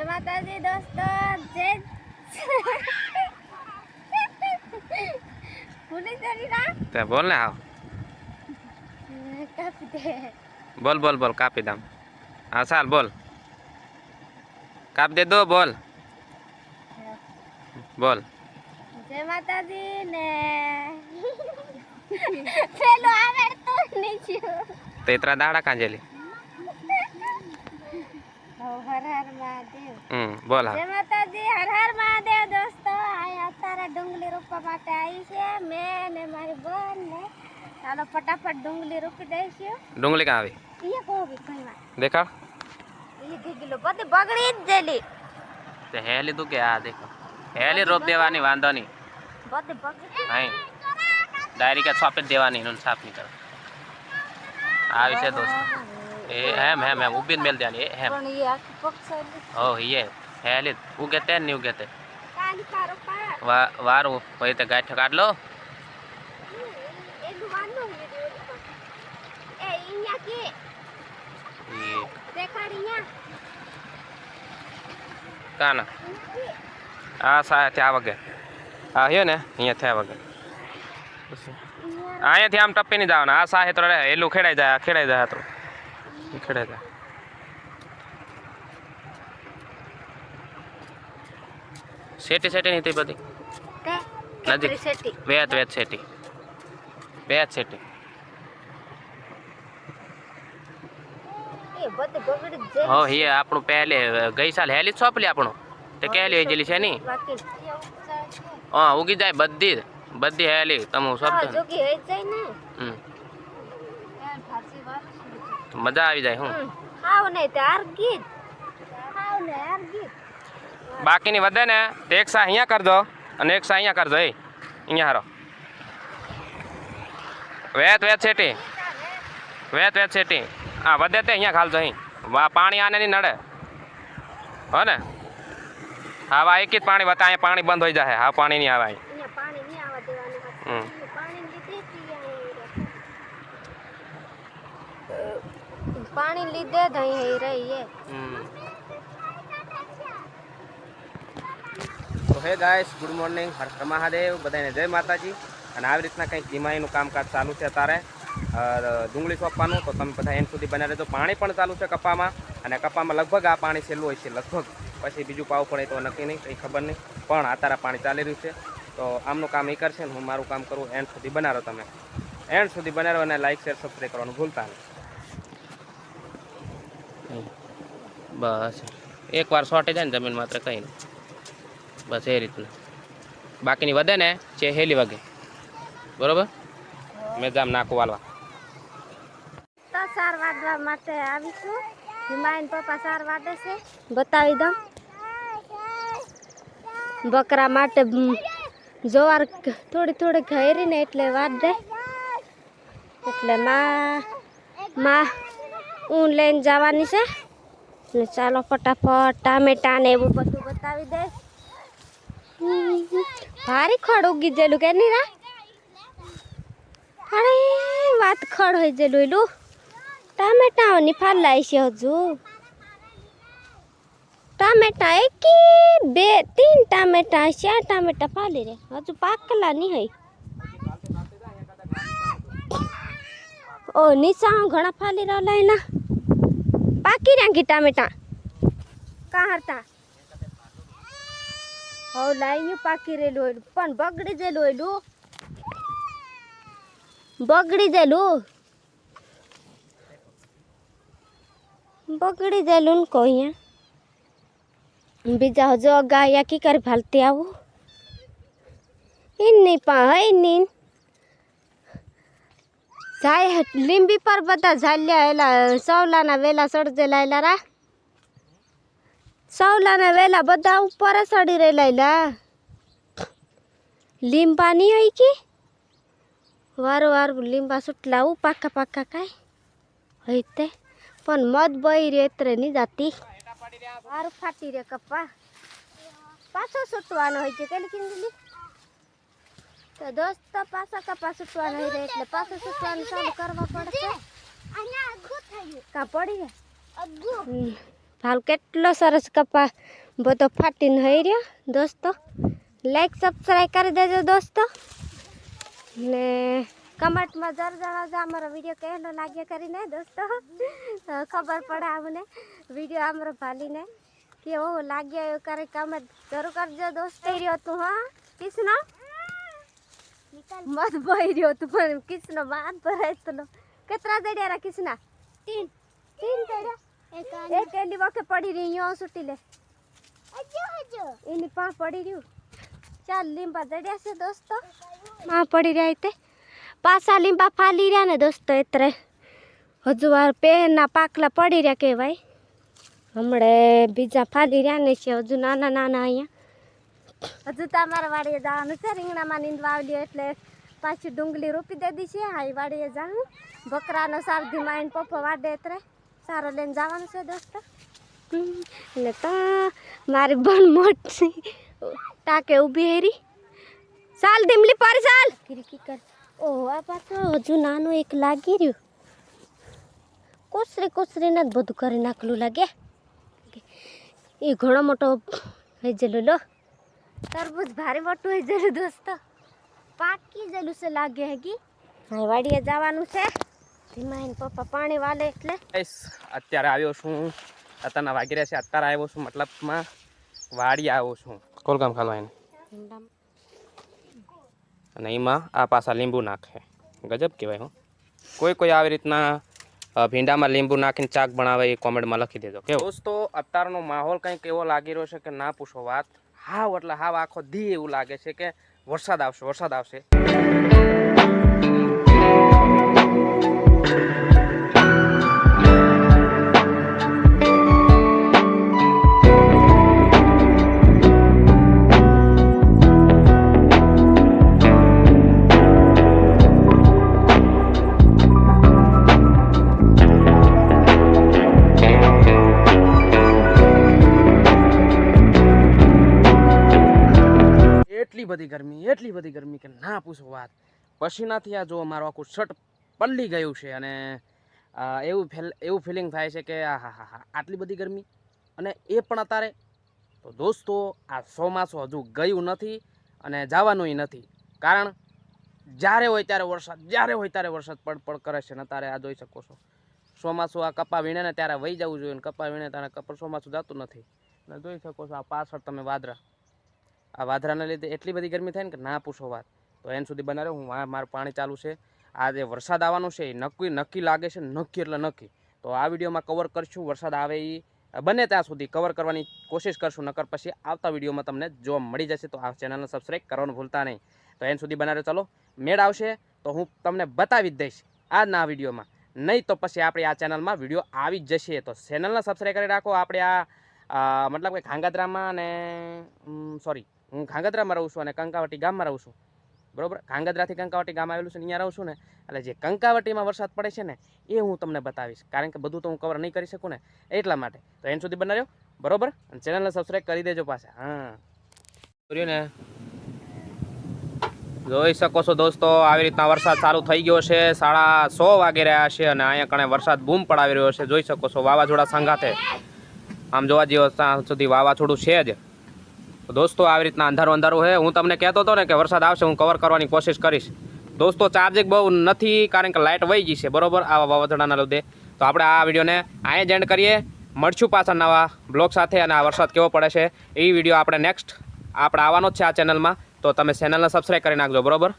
જય માતાજી દોસ્તો જય ભૂલી જરી ના તે બોલ ને આવ કાપી દે. બોલ બોલ બોલ કાપી દમ હા સાલ બોલ. કાપ દે દો બોલ. બોલ. જય માતાજી ને. પેલો આવે તો નીચે. તેતરા દાડા કાંજેલી હર હર મહાદેવ હમ બોલ જય હા માતાજી હર હર મહાદેવ દોસ્તો અહીંયા અત્યારે ડુંગળી રોપવા માટે આવી છે મેં ને મારી બેન ને ચાલો ફટાફટ ડુંગળી રોપી દઈશું ડુંગળી કાં આવી અહીંયા કહું બી કઈ વાત દેખાડ એ ગીગલો બધી બગડી જ જેલી તે હે લીધું કે આ દેખો હેલી રોપ દેવાની વાંધો નહીં બધી બગડી નહીં ડાયરી કે છાપી જ દેવાની એનું સાફ નહીં કરો આવી છે દોસ્ત એ હેમ હેમ હેમ ઊભી જ મેલ દેવાની એ હેમ પણ એ આખી પક્ષાયેલી ઓ હિયે હેલી ઉગે તે નહીં ઉગે તે કાન કારો પા વા વારું પછી તે ગાંઠ કાઢ લો એનું વાનું એ અહીંયા કે ઈ દેખાડ અહીંયા કાના આ સા થયા વગે આ હ્યો ને અહીંયા થયા વગે અહીંયાથી આમ ટપ્પી નહીં જવાના આ સાહે તો રહે એલું ખેડાઈ જાય આ ખેડાઈ જાય તો ખેડાઈ જાય શેટી શેટી નહીં થઈ બધી? નજીક. વેત વેત શેટી વેત શેટી હો હિયે આપણું પહેલે ગઈ સાલ હેલી જ સોંપલી આપણું? તે કેલી હોય જેલી છે બાકી હા ઉગી જાય બધી બધી હેલી તમે હા ને. હમ. મજા આવી જાય હું. હાવ ને તાર ગીત હાવ ને આર ગીત બાકીની વધે ને તે એક સા અહીંયા કરજો અને એક સા અહીંયા કરજો એ. અહીંયા હારો. વેત વેત છેટી વેત વેત છેટી હા વધે તે અહીંયા ખાલજો અહીં. વા પાણી આને નહીં નડે. હો ને? હા વા એક જ પાણી વતા અહીંયા પાણી બંધ હોઈ જાય હા પાણી નહીં આવે અહીં અહીંયા પાણી નહીં આવવા દેવાનું હમ. પાણી લીધે પાણી લીધે જ રહીએ તો હે ગાઈસ, ગુડ મોર્નિંગ. હર મહાદેવ. બધાને જય માતાજી. અને આવી રીતના કંઈક ધીમાઈનું કામકાજ ચાલુ છે અત્યારે. ડુંગળી સોંપવાનું. તો તમે બધા એન સુધી બના રહેજો. પાણી પણ ચાલુ છે કપામાં. અને કપામાં લગભગ આ પાણી છેલ્લું હોય છે, લગભગ. પછી બીજું પાવ પડે તો નક્કી નહીં, કંઈ ખબર નહીં. પણ અત્યારે પાણી ચાલી રહ્યું છે. તો આમનું કામ એ કરશે ને હું મારું કામ કરું. એન્ડ સુધી બનાવો તમે. એન્ડ સુધી બનાવો અને લાઇક શેર, સબસ્ક્રાઈબ કરવાનું ભૂલતા નહીં. બસ. એકવાર સોટી જાય ને જમીન માત્ર કંઈ નહીં બસ એ રીતના. બાકીની વધે ને છે હેલી વગે. બરોબર? મેં જામ નાખું વાલવા. તો સાર વાડવા માટે આવીશું. હિમાયન પપ્પા સાર વાડે છે. બતાવી દઉં. બકરા માટે જવાર થોડી થોડી ઘેરીને એટલે વાડ દે. એટલે માં માં ઊન લઈને જવાની છે. ને ચાલો ફટાફટ ટામેટા ને એવું બધું બતાવી દે. ભારી ખડ ઉગી જેલું કે નહીં અરે, વાત ખડ હોય જેલું એલું. ટામેટાઓની ફાલાય છે હજુ. ટામેટા એક બે ત્રણ ટામેટા ચાર ટામેટા ફાલી રે. હજુ પાકલા નહીં હોય. ઓ નીચા ઘણા ફાલી રહ્યા એના પાકી રાંગી ટામેટા કા હરતા હવ લાઈયું પાકી રેલું હોય પણ બગડી જેલું હોયલું બગડી જેલું બગડી જેલું ને કહો અહીંયા બીજા હજુ ગાયા કી કરી ભાલતી આવું ઇન્ની પા હઈ નીન જાય લીંબી પર બધા ઝાલ્યા એલા સવલાના વેલા સડજેલા એલા રા સવલાના વેલા બધા ઉપર સડી રહેલા લીંબા નહીં હોય કે? વારો વાર લીંબા સુટલા, ઉ પાકા પાકા કાંઈ? હોય તે. પણ મધ બહી રે, એતરે નહીં જાતી. વારું ફાટી રે કપ્પા પાછો સુટવાનો હોય છે કિંદલી તો દોસ્ત પાછા કપા છૂટવાનો નહીં રહે એટલે પાછો છૂટવાનું ચાલુ કરવા પડશે કા પડી ગયા. હાલ કેટલો સરસ કપા બધો ફાટીને હઈ રહ્યો. દોસ્તો લાઈક સબસ્ક્રાઈબ કરી દેજો દોસ્તો. ને કમેન્ટમાં જર જણાવજો અમારો વીડિયો કહેલો લાગ્યો કરીને દોસ્તો. ખબર પડે અમને. વીડિયો અમારો ભાલીને કેવો લાગ્યો એવું કરે કમેન્ટ જરૂર કરજો દોસ્તો. થઈ રહ્યો તું, હા? કિસનો મત ભાઈ રહ્યો તું પણ કિસનો માન ભરાય તો કેટલા દડિયા રા કિસના તીન. તીન દડિયા? એક એલી વખતે પડી રહી યો સુટી લે. એની પા પડી રહ્યું. ચાલ લીંબા દડિયા છે દોસ્તો. માં પડી રહ્યા તે પાસા લીંબા ફાલી રહ્યા ને દોસ્તો એતરે. હજુ વાર પેરના પાકલા પડી રહ્યા કહેવાય. હમણે બીજા ફાલી રહ્યા ને છે હજુ નાના નાના અહીંયા. હજુ તો અમારા વાડીએ જવાનું છે. રીંગણામાં નીંદવા આવલી એટલે પાછી ડુંગળી રોપી દીધી છે. હા, એ વાડીએ જાઉં બકરાનો સારધીમાં આવીને પફો વાડે એટલે સારો લઈને જવાનું છે દોસ્તો. એટલે તો મારી બન મોટી ટાકે ઊભી હેરી. ચાલ ધીમલી પર, ચાલ. કર. ઓહો, આ પાછો હજુ નાનું એક લાગી રહ્યું. કોસરી કોસરીને જ બધું કરી નાખલું લાગે. એ ઘણો મોટો હેજેલો લો. તરબૂચ ભારે મોટું થઈ ગયેલું દોસ્તો પાકી ગયેલું છે લાગે હેગી હા વાડીએ જવાનું છે ધીમા એને પપ્પા પાણી વાલે એટલે ગાઈસ અત્યારે આવ્યો છું અત્યારના વાગી રહ્યા છે અત્યારે આવ્યો છું મતલબમાં વાડી આવ્યો છું કોલગામ ખાલવા એને અને એમાં આ પાછા લીંબુ નાખે ગજબ કહેવાય હું કોઈ કોઈ આવી રીતના અ, ભીંડામાં લીંબુ નાખીને ચાક બનાવે એ કોમેન્ટમાં લખી દેજો કે દોસ્તો અત્યારનો માહોલ કંઈક એવો લાગી રહ્યો છે કે ના પૂછો વાત હાવ એટલે હાવ આખો દી એવું લાગે છે કે વરસાદ આવશે વરસાદ આવશે. બધી ગરમી, એટલી બધી ગરમી કે ના પૂછો વાત. પસીનાથી આ જો મારું આખું શર્ટ પલળી ગયું છે અને એવું ફેલ, એવું ફિલિંગ થાય છે કે હા હા હા, આટલી બધી ગરમી? અને એ પણ અત્યારે તો દોસ્તો, આ ચોમાસું હજુ ગયું નથી અને જવાનુંય નથી. કારણ જ્યારે હોય ત્યારે વરસાદ, જ્યારે હોય ત્યારે વરસાદ પડ પડ કરે છે ને અત્યારે આ જોઈ શકો છો. ચોમાસું આ કપા વીણે ને ત્યારે વહી જવું જોઈએ ને કપા વીણે ત્યારે કપર ચોમાસું જતું નથી. ને જોઈ શકો છો, આ પાછળ તમે વાદરા આ વાદરાના લીધે એટલી બધી ગરમી થાય ને કે ના પૂછો વાત. તો એન સુધી બનાવ્યો, હું મારું પાણી ચાલુ છે. આ જે વરસાદ આવવાનું છે, એ નક્કી નક્કી લાગે છે, નક્કી એટલે નક્કી. તો આ વિડીયોમાં કવર કરશું, વરસાદ આવે એ બને ત્યાં સુધી કવર કરવાની કોશિશ કરશું, નકર પછી આવતા વિડીયોમાં તમને જોવા મળી જશે તો આ ચેનલને સબસ્ક્રાઈબ કરવાનું ભૂલતા નહીં. તો એન સુધી બનાવ્યો, ચાલો, મેળ આવશે તો હું તમને બતાવી જ દઈશ આજના વિડીયોમાં. નહીં તો પછી આપણે આ ચેનલમાં વીડિયો આવી જ જશે. તો ચેનલને સબસ્ક્રાઈબ કરી રાખો. આપણે આ મતલબ કે ખાંગાદ્રામાં ને સોરી હું ખાંગદ્રામાં રહું છું અને કંકાવટી ગામમાં રહું છું. બરોબર? ખાંગદ્રાથી કંકાવટી ગામ આવેલું છે અહીંયા રહું છું ને, એટલે જે કંકાવટીમાં વરસાદ પડે છે ને, એ હું તમને બતાવીશ. કારણ કે બધું તો હું કવર નહીં કરી શકું ને, એટલા માટે. તો એન સુધી બનાવ્યો બરોબર? અને ચેનલને સબસ્ક્રાઈબ કરી દેજો પાછા. હા. કર્યું ને? જોઈ શકો છો દોસ્તો, આવી રીતના વરસાદ ચાલુ થઈ ગયો છે. સાડા સો વાગે રહ્યા છે અને અહીંયા કણે વરસાદ બૂમ પડાવી રહ્યો છે. જોઈ શકો છો વાવાઝોડા સંગાથે. આમ જોવા જેવો ત્યાં સુધી વાવાઝોડું છે જ. દોસ્તો, આવી રીતના અંધારું અંધારું છે. હું તમને કહેતો હતો ને કે વરસાદ આવશે, હું કવર કરવાની કોશિશ કરીશ. દોસ્તો ચાર્જિંગ બહુ નથી, કારણ કે લાઇટ વહી ગઈ છે. બરોબર? આવા વાવાઝોડાના લીધે. તો આપણે આ વિડીયોને અહીંયા જ એન્ડ કરીએ. મળશું પાછા નવા બ્લોગ સાથે અને આ વરસાદ કેવો પડે છે, એ વીડિયો આપણે નેક્સ્ટ આપણે આવવાનો જ છે આ ચેનલમાં તો તમે ચેનલને સબસ્ક્રાઈબ કરી નાખજો. બરોબર?